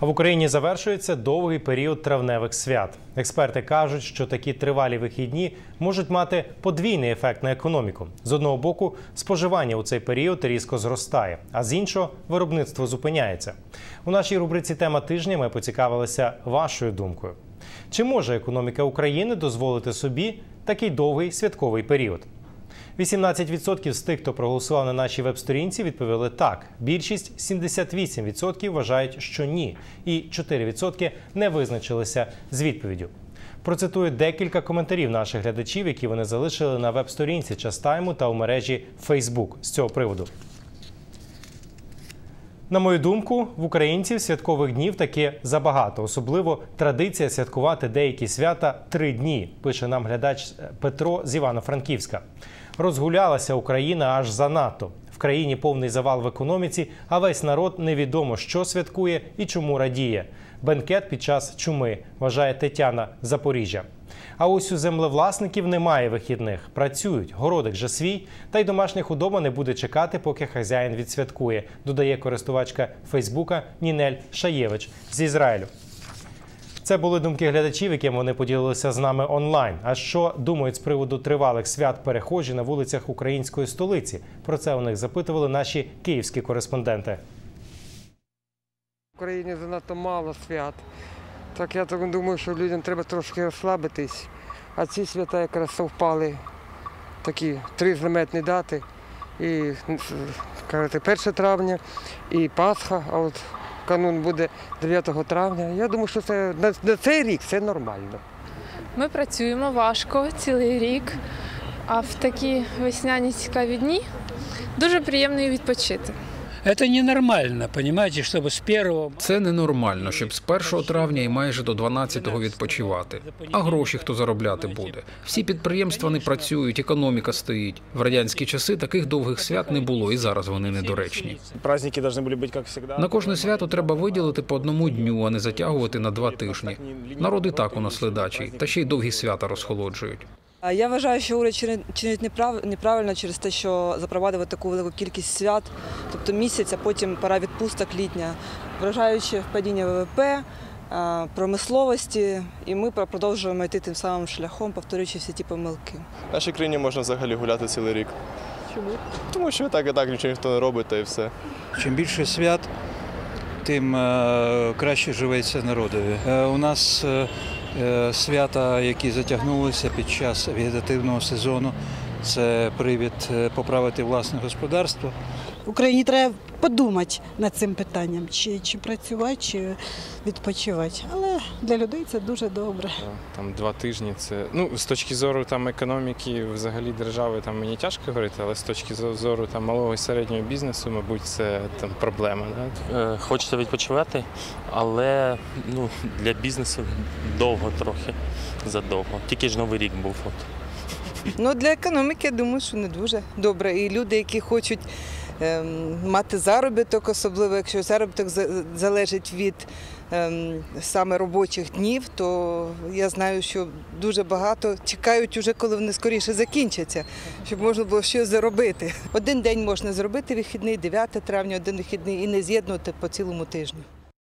А в Україні завершується довгий період травневих свят. Експерти кажуть, що такі тривалі вихідні можуть мати подвійний ефект на економіку. З одного боку, споживання у цей період різко зростає, а з іншого виробництво зупиняється. У нашій рубриці Тема тижня ми поцікавилися вашою думкою. Чи може економіка України дозволити собі такий довгий святковий період? 18% з тих, хто проголосував на нашій веб-сторінці, відповіли так. Більшість 78% вважають, що ні, і 4% не визначилися з відповіддю. Процитую декілька коментарів наших глядачів, які вони залишили на веб-сторінці Частайму та у мережі Facebook з цього приводу. На мою думку, в українців святкових днів таки забагато. Особливо традиція святкувати деякі свята три дні. Пише нам глядач Петро з Івано-Франківська. Розгулялася Україна аж занадто. В країні повний завал в економіці, а весь народ невідомо, що святкує і чому радіє. Бенкет під час чуми, вважає Тетяна Запоріжжя. А ось у землевласників немає вихідних. Працюють, городик же свій, та й домашня худоба не буде чекати, поки хазяїн відсвяткує, додає користувачка Фейсбука Нінель Шаєвич з Ізраїлю. Це були думки глядачів, якими вони поділилися з нами онлайн. А що думають з приводу тривалих свят перехожі на вулицях української столиці? Про це у них запитували наші київські кореспонденти. В Україні занадто мало свят. Так я так думаю, що людям треба трошки розслабитись. А ці свята якраз совпали такі три знаметні дати. І кажете, 1 травня, і Пасха, а от канун буде 9 травня. Я думаю, що це на, цей рік це нормально. Ми працюємо важко цілий рік, а в такі весняні цікаві дні дуже приємно і відпочити. Это ненормально, понимаете, чтобы с первого... Це ненормально, щоб з 1 травня і майже до 12-го відпочивати. А гроші хто заробляти буде? Всі підприємства не працюють, економіка стоїть. В радянські часи таких довгих свят не було, і зараз вони недоречні. Праздники должны были быть как всегда. На кожне свято треба виділити по одному дню, а не затягувати на два тижні. Народ і так у нас ледачий, та ще й довгі свята розхолоджують. Я вважаю, що уряд чинить- неправильно через те, що запровадив таку велику кількість свят, тобто місяць, а потім пора відпусток літня, вражаючи падіння ВВП, промисловості, і ми продовжуємо йти тим самим шляхом, повторюючи всі ті помилки. В нашій країні можна взагалі гуляти цілий рік. Чому? Тому що так і так нічого ніхто не робить, та і все. Чим більше свят, тим е, краще живеться народові. Е, У нас е, е, свята, які затягнулися під час вегетативного сезону, це привід е, поправити власне господарство. Україні треба подумати над цим питанням, чи, чи працювати, чи відпочивати. Але для людей це дуже добре. Там два тижні це ну з точки зору там економіки, взагалі держави там мені тяжко говорити, але з точки зору там малого і середнього бізнесу, мабуть, це там проблема. Да? Е, Хочеться відпочивати, але ну, для бізнесу довго трохи задовго. Тільки ж новий рік був. От. Ну, для економіки, я думаю, що не дуже добре. І люди, які хочуть ем, мати заробіток, особливо якщо заробіток залежить від ем, саме робочих днів, то я знаю, що дуже багато чекають уже, коли вони скоріше закінчаться, щоб можна було щось заробити. Один день можна зробити вихідний, 9 травня, один вихідний і не з'єднувати по цілому тижню.